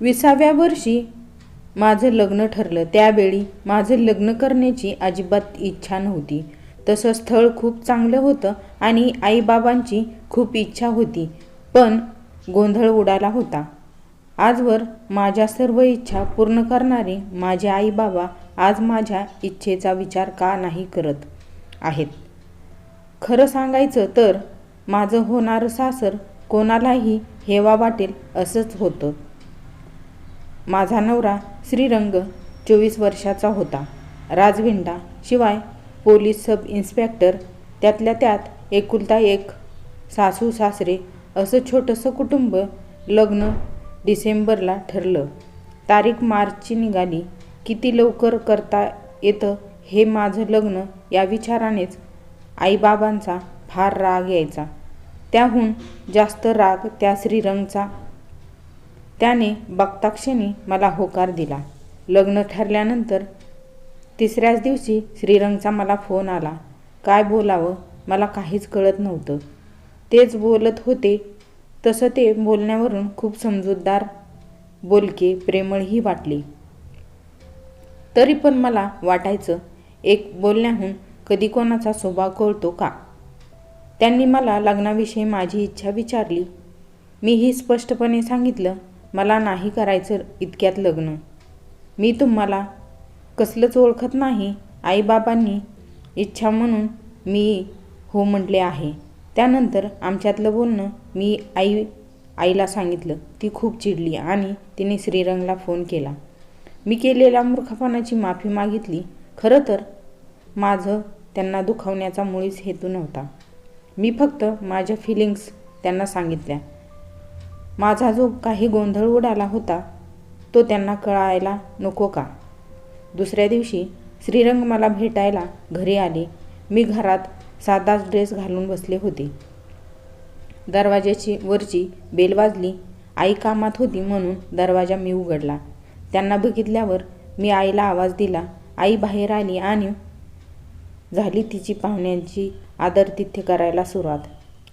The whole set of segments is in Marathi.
विसाव्या वर्षी माझं लग्न ठरलं. त्यावेळी माझं लग्न करण्याची अजिबात इच्छा नव्हती. तसं स्थळ खूप चांगलं होतं आणि आईबाबांची खूप इच्छा होती पण गोंधळ उडाला होता. आजवर माझ्या सर्व इच्छा पूर्ण करणारे माझे आईबाबा आज माझ्या इच्छेचा विचार का नाही करत आहेत? खरं सांगायचं तर माझं होणारं सासर कोणालाही हेवा वाटेल असंच होतं. माझा नवरा श्रीरंग चोवीस वर्षाचा होता. राजविंडा शिवाय पोलीस सब इन्स्पेक्टर त्यातल्या त्यात एकुलता एक सासू सासरे असं छोटंसं कुटुंब लग्न डिसेंबरला ठरलं. तारीख मार्चची निघाली. किती लवकर करता येतं हे माझं लग्न या विचारानेच आईबाबांचा फार राग यायचा. त्याहून जास्त राग त्या श्रीरंगचा त्याने बघताक्षणी मला होकार दिला. लग्न ठरल्यानंतर तिसऱ्याच दिवशी श्रीरंगचा मला फोन आला. काय बोलावं? मला काहीच कळत नव्हतं. तेच बोलत होते. तसं ते बोलण्यावरून खूप समजूतदार बोलके प्रेमळही वाटले. तरी पण मला वाटायचं एक बोलण्याहून कधी कोणाचा स्वभाव कळतो का? त्यांनी मला लग्नाविषयी माझी इच्छा विचारली. मीही स्पष्टपणे सांगितलं मला नाही करायचं इतक्यात लग्न. मी तुम्हाला कसलंच ओळखत नाही आईबाबांनी इच्छा म्हणून मी हो म्हटले आहे. त्यानंतर आमच्यातलं बोलणं मी आई आईला सांगितलं. ती खूप चिडली आणि तिने श्रीरंगला फोन केला. मी केलेल्या मूर्खपणाची माफी मागितली. खरं तर माझं त्यांना दुखावण्याचा मुळीच हेतू नव्हता. मी फक्त माझ्या फिलिंग्स त्यांना सांगितल्या. माझा जो काही गोंधळ उडाला होता तो त्यांना कळायला नको का? दुसऱ्या दिवशी श्रीरंग मला भेटायला घरी आले. मी घरात साधाच ड्रेस घालून बसले होते. दरवाज्याची वरची बेल वाजली. आई कामात होती म्हणून दरवाजा मी उघडला. त्यांना बघितल्यावर मी आईला आवाज दिला. आई बाहेर आली आणि झाली तिची पाहुण्यांची आदरातिथ्य करायला सुरुवात.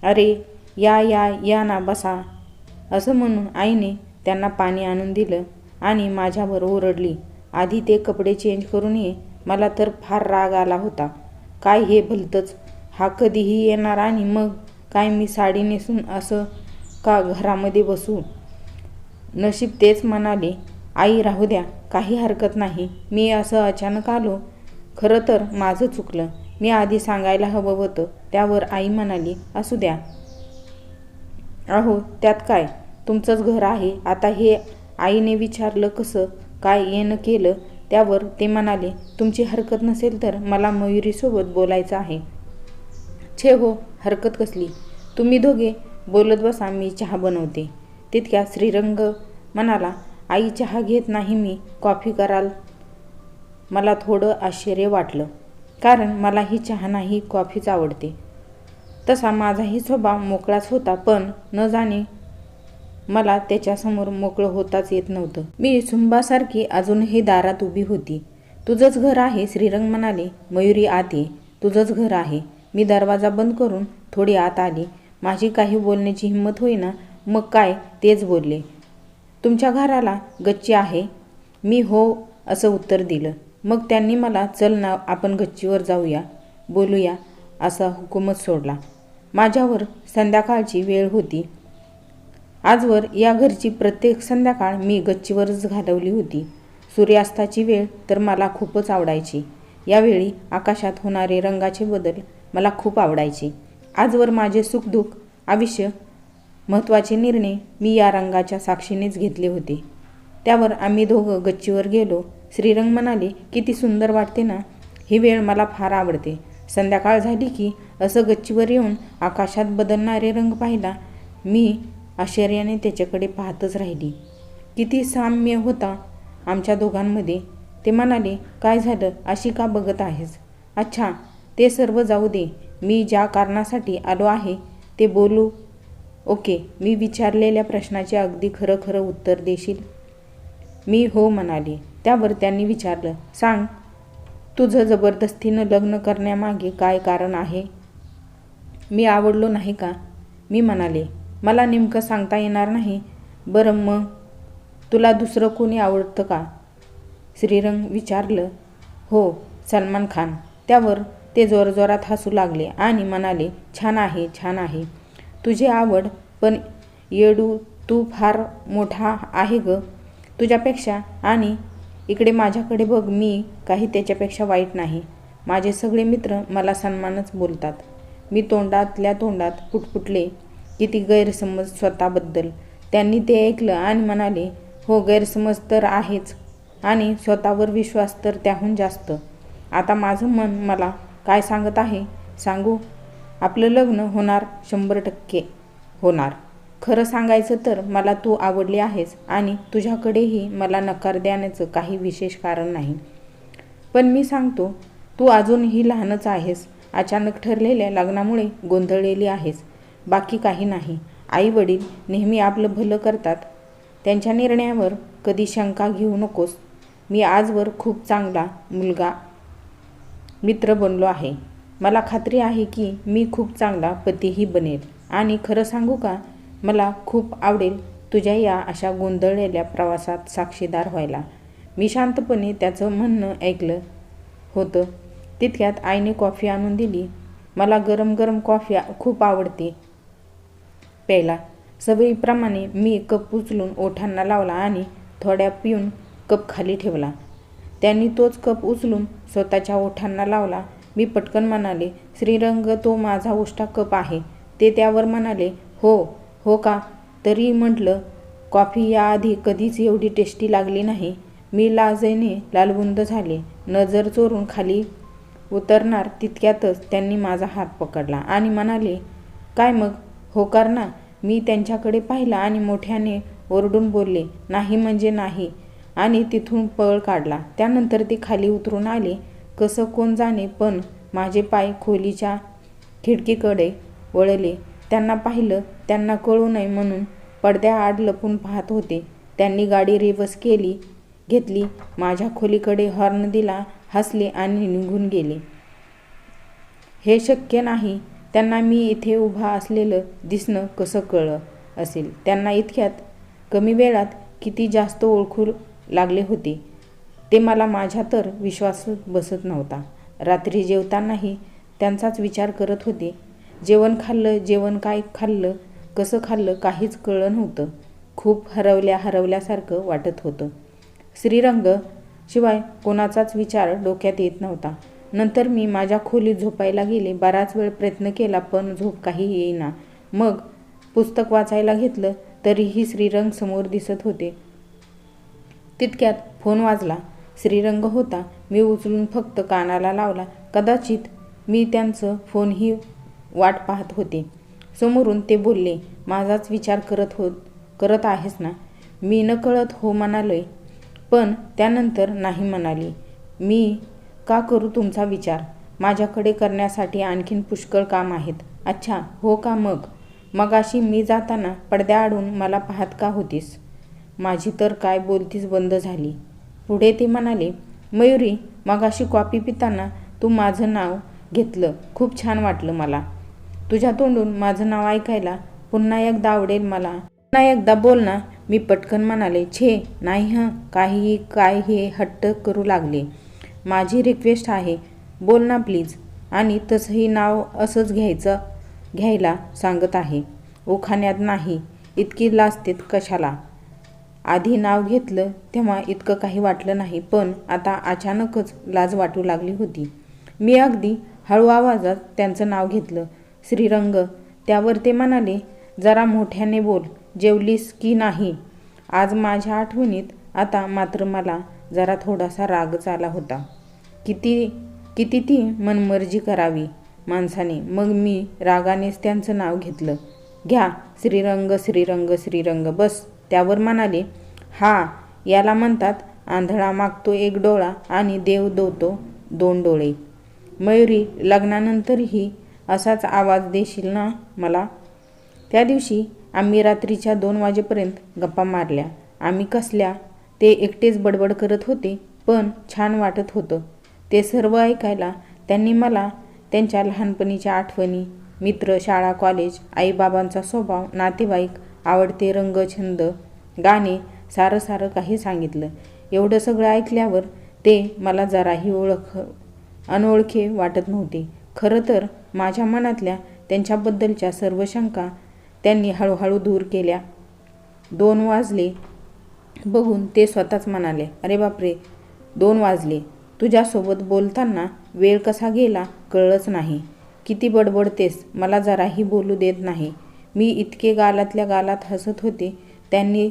अरे या या या ना बसा. असं म्हणून आईने त्यांना पाणी आणून दिलं आणि माझ्यावर ओरडली आधी ते कपडे चेंज करून ये मला तर फार राग आला होता. काय हे भलतंच? हा कधीही येणार आणि मग काय मी साडी नेसून असं का घरामध्ये बसू? नशीब तेच म्हणाले आई राहू द्या काही हरकत नाही. मी असं अचानक आलो. खरं तर माझं चुकलं. मी आधी सांगायला हवं होतं. त्यावर आई म्हणाली असू द्या. अहो त्यात काय? तुमचंच घर आहे. आता हे आईने विचारलं कसं? काय येणं केलं? त्यावर ते म्हणाले तुमची हरकत नसेल तर मला मयुरीसोबत बोलायचं आहे. छे हो हरकत कसली? तुम्ही दोघे बोलत बसा मी चहा बनवते. तितक्या श्रीरंग म्हणाला आई चहा घेत नाही मी. कॉफी कराल. मला थोडं आश्चर्य वाटलं कारण मला ही चहा नाही कॉफीच आवडते. तसा माझाही स्वभाव मोकळाच होता पण न जाणे मला त्याच्यासमोर मोकळं होताच येत नव्हतं. मी सुंबासारखी अजूनही दारात उभी होती. तुझंच घर आहे श्रीरंग म्हणाले. मयुरी आत ये. तुझंच घर आहे. मी दरवाजा बंद करून थोडी आत आली. माझी काही बोलण्याची हिंमत होईना. मग काय? तेच बोलले. तुमच्या घराला गच्ची आहे? मी हो असं उत्तर दिलं. मग त्यांनी मला चल ना आपण गच्चीवर जाऊया. बोलूया असा हुकूमच सोडला. माझ्यावर संध्याकाळची वेळ होती. आजवर या घरची प्रत्येक संध्याकाळ मी गच्चीवरच घालवली होती. सूर्यास्ताची वेळ तर मला खूपच आवडायची. यावेळी आकाशात होणारे रंगाचे बदल मला खूप आवडायचे. आजवर माझे सुखदुःख आयुष्य महत्त्वाचे निर्णय मी या रंगाच्या साक्षीनेच घेतले होते. त्यावर आम्ही दोघं गच्चीवर गेलो. श्रीरंग म्हणाले किती सुंदर वाटते ना? ही वेळ मला फार आवडते. संध्याकाळ झाली की असं गच्चीवर येऊन आकाशात बदलणारे रंग पाहिला मी आश्चर्याने त्याच्याकडे पाहतच राहिली. किती साम्य होता आमच्या दोघांमध्ये. ते म्हणाले काय झालं? अशी का बघत आहेस? अच्छा ते सर्व जाऊ दे. मी ज्या कारणासाठी आलो आहे ते बोलू. ओके मी विचारलेल्या प्रश्नाचे अगदी खरं खरं उत्तर देशील. मी हो म्हणाले. त्यावर त्यांनी विचारलं सांग तुझं जबरदस्तीनं लग्न करण्यामागे काय कारण आहे? मी आवडलो नाही का? मी म्हणाले मला नेमकं सांगता येणार नाही. बरं मग तुला दुसरं कोणी आवडतं का? श्रीरंग विचारलं हो सलमान खान. त्यावर ते जोरजोरात हसू लागले आणि म्हणाले छान आहे छान आहे. तुझी आवड पण येडू तू फार मोठा आहे ग. तुझ्यापेक्षा आणि इकडे माझ्याकडे बघ मी काही त्याच्यापेक्षा वाईट नाही. माझे सगळे मित्र मला सन्मानच बोलतात. मी तोंडातल्या तोंडात पुटपुटले किती गैरसमज स्वतःबद्दल. त्यांनी ते ऐकलं आणि म्हणाले हो गैरसमज तर आहेच आणि स्वतःवर विश्वास तर त्याहून जास्त. आता माझं मन मला काय सांगत आहे? सांगू? आपलं लग्न होणार शंभर टक्के होणार. खरं सांगायचं तर मला तू आवडली आहेस आणि तुझ्याकडेही मला नकार देण्याचं काही विशेष कारण नाही. पण मी सांगतो तू अजूनही लहानच आहेस अचानक ठरलेल्या लग्नामुळे गोंधळलेली आहेस. बाकी काही नाही. आई वडील नेहमी आपलं भलं करतात. त्यांच्या निर्णयावर कधी शंका घेऊ नकोस. मी आजवर खूप चांगला मुलगा मित्र बनलो आहे. मला खात्री आहे की मी खूप चांगला पतीही बनेल. आणि खरं सांगू का? मला खूप आवडेल तुझ्या या अशा गोंधळलेल्या प्रवासात साक्षीदार व्हायला. मी शांतपणे त्याचं म्हणणं ऐकलं होतं. तितक्यात आईने कॉफी आणून दिली. मला गरम गरम कॉफी खूप आवडते. प्यायला. सवयीप्रमाणे मी कप उचलून ओठांना लावला आणि थोड्या पिऊन कप खाली ठेवला. त्यांनी तोच कप उचलून स्वतःच्या ओठांना लावला. मी पटकन म्हणाले श्रीरंग तो माझा उष्टा कप आहे. ते त्यावर म्हणाले हो हो का? तरी म्हटलं कॉफी याआधी कधीच एवढी टेस्टी लागली नाही. मी लाजेने लालबुंद झाले. नजर चोरून खाली उतरणार तितक्यातच त्यांनी माझा हात पकडला आणि म्हणाले काय मग? होकार ना मी त्यांच्याकडे पाहिला आणि मोठ्याने ओरडून बोलले नाही म्हणजे नाही. आणि तिथून पळ काढला. त्यानंतर ते खाली उतरून आले. कसं कोण जाणे पण माझे पाय खोलीच्या खिडकीकडे वळले. त्यांना पाहिलं त्यांना कळू नये म्हणून पडद्याआड लपून पाहत होते. त्यांनी गाडी रिवर्स केली घेतली. माझ्या खोलीकडे हॉर्न दिला हसले आणि निघून गेले. हे शक्य नाही. त्यांना मी इथे उभा असलेलं दिसणं कसं कळलं असेल? त्यांना इतक्यात कमी वेळात किती जास्त ओळखू लागले होते? ते मला माझ्या तर विश्वास बसत नव्हता. रात्री जेवतानाही त्यांचाच विचार करत होते. जेवण खाल्लं जेवण काय खाल्लं कसं खाल्लं काहीच कळलं नव्हतं. खूप हरवल्या हरवल्यासारखं वाटत होतं. श्रीरंग शिवाय कोणाचाच विचार डोक्यात येत नव्हता. नंतर मी माझ्या खोलीत झोपायला गेले. बराच वेळ प्रयत्न केला पण झोप काही येईना. मग पुस्तक वाचायला घेतलं तरीही श्रीरंग समोर दिसत होते. तितक्यात फोन वाजला. श्रीरंग होता. मी उचलून फक्त कानाला लावला. कदाचित मी त्यांचं फोनही वाट पाहत होते. समोरून ते बोलले माझाच विचार करत होत करत आहेस ना? मी न कळत हो म्हणालोय. पण त्यानंतर नाही म्हणाली. मी? का करू तुमचा विचार? माझ्याकडे करण्यासाठी आणखीन पुष्कळ काम आहेत. अच्छा हो का मग? मगाशी मी जाताना पडद्याआडून मला पाहत का होतीस? माझी तर काय बोलतीच बंद झाली. पुढे ते म्हणाले मयुरी मगाशी कॉपी पिताना तू माझं नाव घेतलं. खूप छान वाटलं मला. तुझ्या तोंडून माझं नाव ऐकायला पुन्हा एकदा आवडेल मला. पुन्हा एकदा बोल ना. मी पटकन म्हणाले छे नाही हं काहीही काय हे हट्ट करू लागले. माझी रिक्वेस्ट आहे. बोल ना प्लीज आणि तसंही नाव असंच घ्यायचं घ्यायला सांगत आहे. उखाण्यात नाही. इतकी लाजतेत कशाला? आधी नाव घेतलं तेव्हा इतकं काही वाटलं नाही पण आता अचानकच लाज वाटू लागली होती. मी अगदी हळू आवाजात त्यांचं नाव घेतलं. श्रीरंग. त्यावर ते म्हणाले जरा मोठ्याने बोल. जेवलीस की नाही? आज माझ्या आठवणीत आता मात्र मला जरा थोडासा रागच आला होता. किती किती ती मनमर्जी करावी माणसाने. मग मी रागानेच त्यांचं नाव घेतलं. घ्या श्रीरंग श्रीरंग श्रीरंग. बस. त्यावर म्हणाले हा याला म्हणतात आंधळा मागतो एक डोळा आणि देव दोतो दोन डोळे. मयुरी लग्नानंतरही असाच आवाज देशील ना मला त्या दिवशी आम्ही रात्रीच्या दोन वाजेपर्यंत गप्पा मारल्या. आम्ही कसल्या? ते एकटेच बडबड करत होते पण छान वाटत होतं. ते सर्व ऐकायला त्यांनी मला त्यांच्या लहानपणीच्या आठवणी मित्र शाळा कॉलेज आईबाबांचा स्वभाव नातेवाईक आवडते रंग छंद गाणे सारं सारं काही सांगितलं. एवढं सगळं ऐकल्यावर ते मला जराही ओळख अनोळखे वाटत नव्हते. खरं तर माझ्या मनातल्या त्यांच्याबद्दलच्या सर्व शंका त्यांनी हळूहळू दूर केल्या. दोन वाजले. बघून ते स्वतःच म्हणाले अरे बापरे दोन वाजले. तुझ्यासोबत बोलताना वेळ कसा गेला कळलंच नाही. किती बडबडतेस मला जराही बोलू देत नाही. मी इतके गालातल्या गालात हसत होते त्यांनी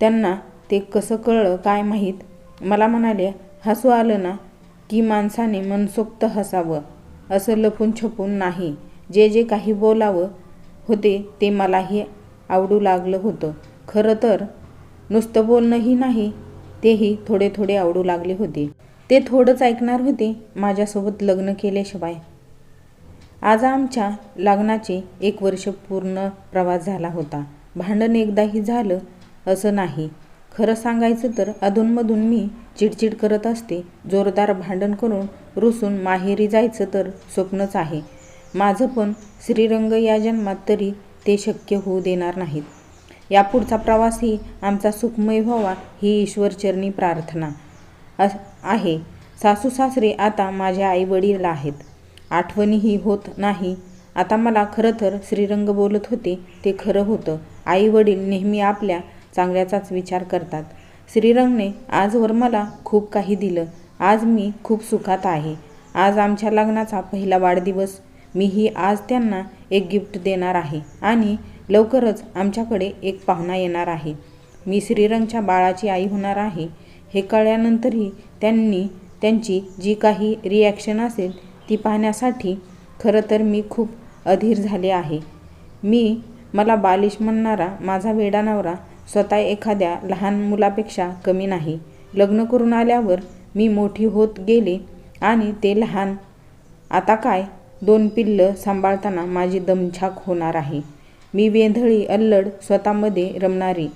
त्यांना ते कसं कळलं काय माहीत? मला म्हणाले हसू आलं ना की माणसाने मनसोक्त हसावं. असं लपून छपून नाही. जे जे काही बोलावं होते ते मलाही आवडू लागलं होतं. खरं तर नुसतं बोलणंही नाही तेही थोडे थोडे आवडू लागले होते. ते थोडंच ऐकणार होते माझ्यासोबत लग्न केल्याशिवाय. आज आमच्या लग्नाचे एक वर्ष पूर्ण प्रवास झाला होता. भांडण एकदाही झालं असं नाही. खरं सांगायचं तर अधूनमधून मी चिडचिड करत असते. जोरदार भांडण करून रुसून माहेरी जायचं तर स्वप्नच आहे. माझं पण श्रीरंग या जन्मात तरी ते शक्य होऊ देणार नाहीत. यापुढचा प्रवासही आमचा सुखमय व्हावा ही ईश्वरचरणी प्रार्थना अस आहे. सासू सासरे आता माझ्या आई वडील आहेत. आठवणीही होत नाही. आता मला खरं तर श्रीरंग बोलत होते ते खरं होतं. आई वडील नेहमी आपल्या चांगल्याचाच विचार करतात. श्रीरंगने आजवर मला खूप काही दिलं. आज मी खूप सुखात आहे. आज आमच्या लग्नाचा पहिला वाढदिवस मीही आज त्यांना एक गिफ्ट देणार आहे आणि लवकरच आमच्याकडे एक पाहुणा येणार आहे. मी श्रीरंगच्या बाळाची आई होणार आहे. हे कळल्यानंतरही त्यांनी त्यांची जी काही रिॲक्शन असेल ती पाहण्यासाठी खरं तर मी खूप अधीर झाले आहे. मी मला बालिश म्हणणारा माझा वेडा नवरा स्वतः एखाद्या लहान मुलापेक्षा कमी नाही. लग्न करून आल्यावर मी मोठी होत गेले आणि ते लहान. आता काय? दोन पिल्लं सांभाळताना माझी दमछाक होणार आहे. मी वेंधळी अल्लड स्वतःमध्ये रमणारी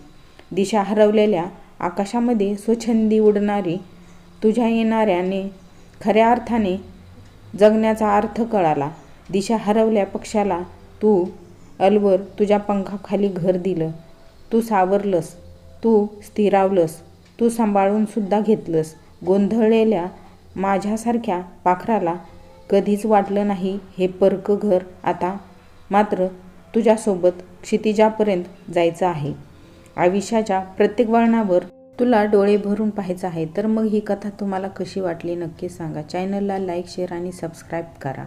दिशा हरवलेल्या आकाशामध्ये स्वच्छंदी उडणारी तुझ्या येणाऱ्याने खऱ्या अर्थाने जगण्याचा अर्थ कळाला. दिशा हरवल्या पक्षाला तू अलवर तुझ्या पंखाखाली घर दिलं. तू सावरलंस तू स्थिरावलंस तू सांभाळूनसुद्धा घेतलंस. गोंधळलेल्या माझ्यासारख्या पाखराला कधीच वाटलं नाही हे परक घर आता. मात्र तुझ्यासोबत क्षितिजापर्यंत जायचं आहे. आयुष्याच्या प्रत्येक वळणावर तुला डोळे भरून पाहायचं आहे. तर मग ही कथा तुम्हाला कशी वाटली नक्की सांगा. चॅनलला लाईक शेअर आणि सबस्क्राईब करा.